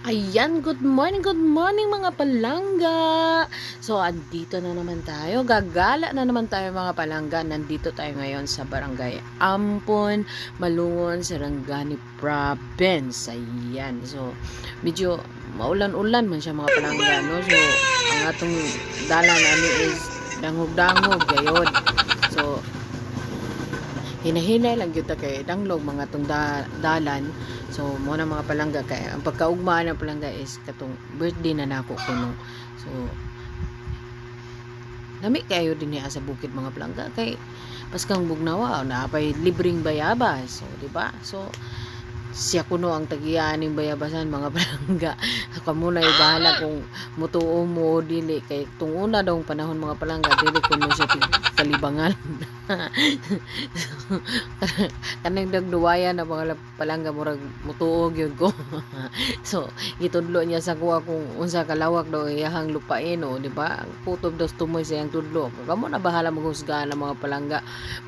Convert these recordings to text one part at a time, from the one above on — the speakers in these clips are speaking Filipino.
Ayan, good morning, good morning mga palangga! So, andito na naman tayo. Gagala na naman tayo mga palangga. Nandito tayo ngayon sa barangay Ampon, Malungon, Sarangani Province. Ayan. So, medyo maulan-ulan man siya mga palangga, no? So, ang atong dalan ano is dangog-dangog, gayon. So, hinahinay lang yun ta kay danglog mga tong da- dalan so mo na mga palangga kay ang pagkaugma ng palangga is katong birthday na nako kuno. So nami kayo din niya sa bukid mga palangga kay paskang bugnawa na pay libreng bayabas so di ba? So siya kuno ang tagiyaning bayabasan mga palangga. Ako muna ibahala kung mutuo mo dili. Kay tung una daw panahon mga palangga dili kuno siya kalibangan. Kanang dagduwaya na mga palangga murag mutuog yun ko. So gitudlo niya sa kuha kung unsa kalawak daw iyahang lupain o di ba? Putob dos tumoy sa iyang tudlo. Kamo na bahala maghusgahan ng mga palangga.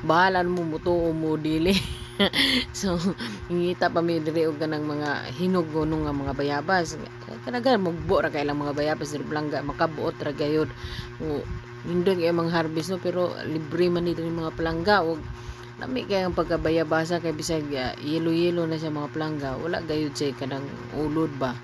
Bahala mo mutuo mo dili so ngita pa mi diri og kanang mga hinog gono nga mga bayabas. Kanagan mugbo ra kay lang mga bayabas diri palangga makabuot ra gayud hindi kay mga harvest no? Pero libre man yung mga palangga og Nami kay ang pagkabayabasa kay bisag uh, yelo-yelo na siya mga plangga. Wala gayud siya kanang ulod ba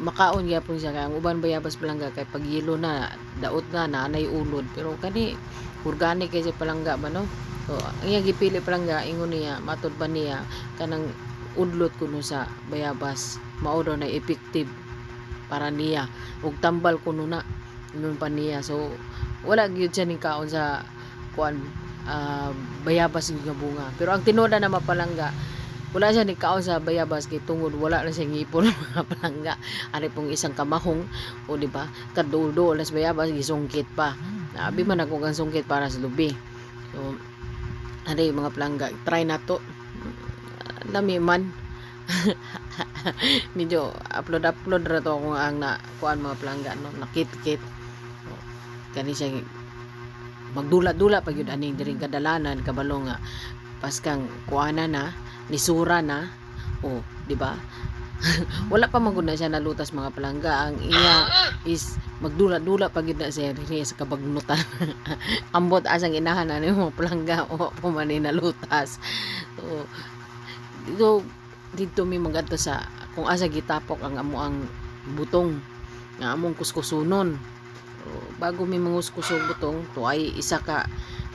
makaon gyapon siya kay ang uban bayabas plangga kay pag yelo na daot na nanay ulod. Pero kani organic kay palangga ba no? So ang iya gipili palangga ingon niya matud ba niya kanang udlot kuno sa bayabas. Mao daw na effective para niya. Ug tambal kuno na ingon pa niya. So wala gyud siya ni kaon sa kuan ah, bayabas nga bunga. Pero ang tinoda na mapalangga, wala siya ni kaon sa bayabas kay tungod wala na siya ngipon mga palangga. Ari pong isang kamahong o di ba? Kaduldo las bayabas gisungkit pa. Abi man ako kang sungkit para sa lubi. So ari mga palangga, try na to. Lami man. Medyo upload upload ra to kung ang na kuan mga palangga no nakit-kit. So, Kani siya magdula-dula pag yun aning diring kadalanan kabalo nga paskang kuana na nisura na. O di ba? Wala pa maguna siya nalutas mga palangga. Ang iya is magdula-dula pag na siya diri sa kabagnutan. Ambot asang inahan na mga palangga. O pumani nalutas so dito dito mi magadto sa kung asa gitapok ang amo ang butong nga among kuskusunon. So, bago may manguskus og butong to ay isa ka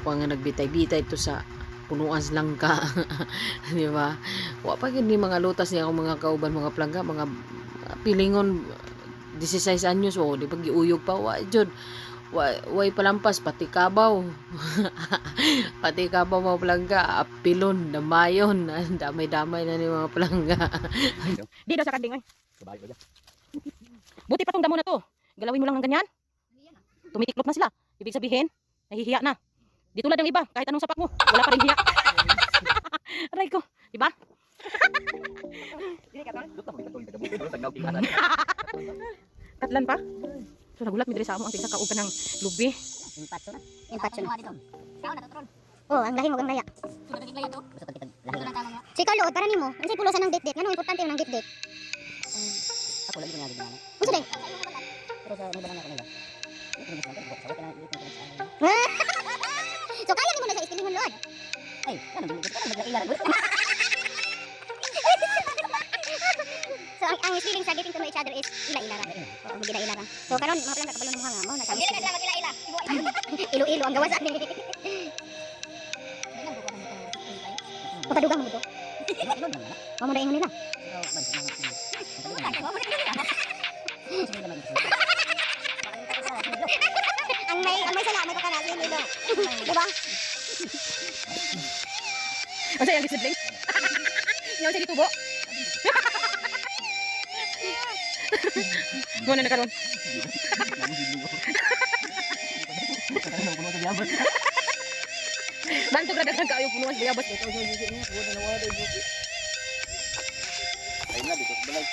kung nga nagbitay-bitay to sa punuan sa langka di ba wa pa gid ni mga lutas niya akong mga kauban mga plangga mga pilingon 16 anyos o di ba giuyog pa wa jud wa way palampas pati kabaw pati kabaw mga plangga apilon damayon damay-damay na ni mga plangga Di daw sa kanding yan? Buti pa tong damo na to. Galawin mo lang ng ganyan. Tumitiklop na sila. Ibig sabihin, nahihiya na. Di tulad ng iba, kahit anong sapak mo, wala pa rin hiya. Aray ko, di ba? Mo. Katlan pa. So nagulat mi diri sa amo ang tingsa kauban ng lubi. Impatso na. Impatso na. Oh, ang lahi mo kang laya. Ko kitag lahi. Si Carlo, para nimo. Unsay pulusan ng dit-dit? Ngano importante yung ng dit-dit? Ako lagi ko nga ginawa. Unsa day? Pero sa ano ba lang ako nila? Ito So kaya nimo na sa istilihon Lord. Ay, ano din ko nagkailan. So ang ang feeling sa getting to know each other is ila-ila ra. Oo, magila-ila ra. So karon mga pala kabalo mo nga mo na sa magila-ila. Ilo-ilo ang gawas ani. Makadugang mo to. Mamo na ingon nila. Ang may ang may sala may kakana sa ilo. Diba? O sa yung sibling. Yung sa gitubo. Mo na nakaroon. Bantu ka dagang kayo punuan sa bayabas. Ay na dito balay.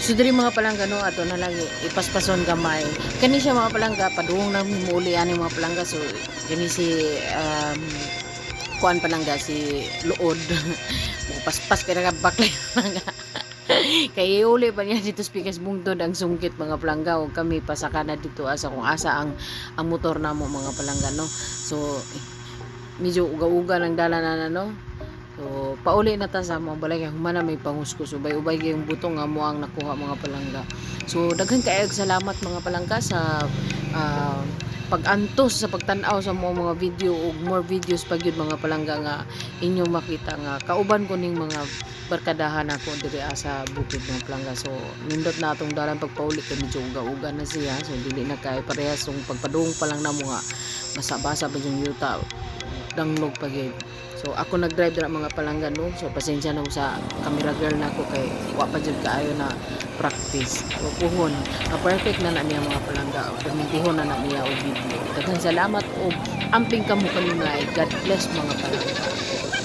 So diri mga palangga no ato na lagi ipaspason gamay. Kani siya mga palangga padung na muli ani mga palangga so kani si um, kuan palangga si Luod. Paspas kaya nga baklay palangga. Kaya uli pa niya dito speakers bungtod ang sungkit mga palangga o kami pasaka na dito asa kung asa ang ang motor namo mga palangga no. So eh, medyo uga-uga ng dala na no. So pauli na ta sa mga balay kay humana may panguskus ubay ubay yung butong nga mo ang nakuha mga palangga. So daghan kaayog salamat mga palangga sa ah, pag-antos sa pagtan-aw sa mga mga video ug more videos pag yun mga palangga nga inyo makita nga kauban ko ning mga barkadahan ako diri sa bukid ng palangga. So nindot na atong dalan pagpauli kay medyo uga-uga na siya. So dili na kay parehas yung pagpadung pa lang na mo nga basa-basa pa yung yuta danglog pa gyud so ako nag-drive dira mga palangga no? So pasensya na sa camera girl na ako kay wa pa jud kaayo na practice. So puhon na perfect na na niya mga palangga. Permintihon na na og video. Daghan salamat og amping kamo kanunay God bless mga palangga